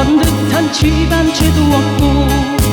번듯한 집안채도 없고